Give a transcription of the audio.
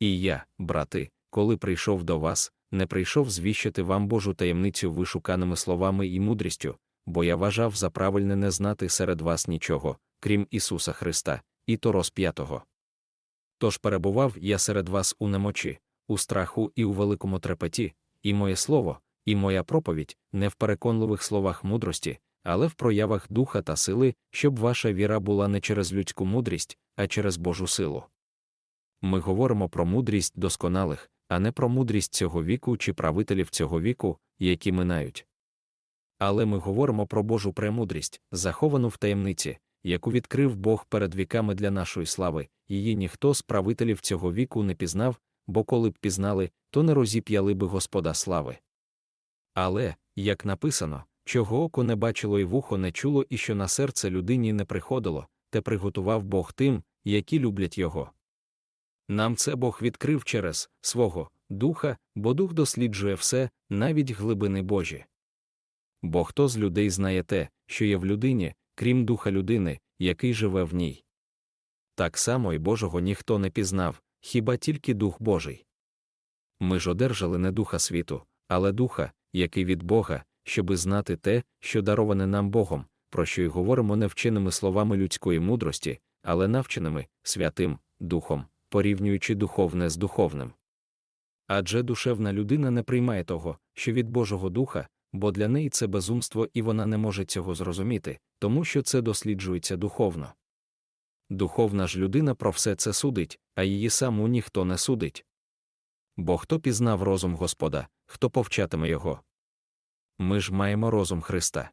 І я, брати, коли прийшов до вас, не прийшов звіщати вам Божу таємницю вишуканими словами і мудрістю, бо я вважав за правильне не знати серед вас нічого, крім Ісуса Христа, і то розп'ятого. Тож перебував я серед вас у немочі, у страху і у великому трепеті, і моє слово, і моя проповідь не в переконливих словах мудрості, але в проявах духа та сили, щоб ваша віра була не через людську мудрість, а через Божу силу. Ми говоримо про мудрість досконалих, а не про мудрість цього віку чи правителів цього віку, які минають. Але ми говоримо про Божу премудрість, заховану в таємниці, яку відкрив Бог перед віками для нашої слави, її ніхто з правителів цього віку не пізнав, бо коли б пізнали, то не розіп'яли би Господа слави. Але, як написано, чого око не бачило і вухо не чуло, і що на серце людині не приходило, те приготував Бог тим, які люблять його. Нам це Бог відкрив через свого духа, бо дух досліджує все, навіть глибини Божі. Бо хто з людей знає те, що є в людині, крім духа людини, який живе в ній. Так само і Божого ніхто не пізнав, хіба тільки Дух Божий. Ми ж одержали не духа світу, але духа, який від Бога, щоби знати те, що дароване нам Богом, про що й говоримо не вченими словами людської мудрості, але навченими святим Духом, порівнюючи духовне з духовним. Адже душевна людина не приймає того, що від Божого Духа, бо для неї це безумство і вона не може цього зрозуміти, тому що це досліджується духовно. Духовна ж людина про все це судить, а її саму ніхто не судить. Бо хто пізнав розум Господа, хто повчатиме його? Ми ж маємо розум Христа.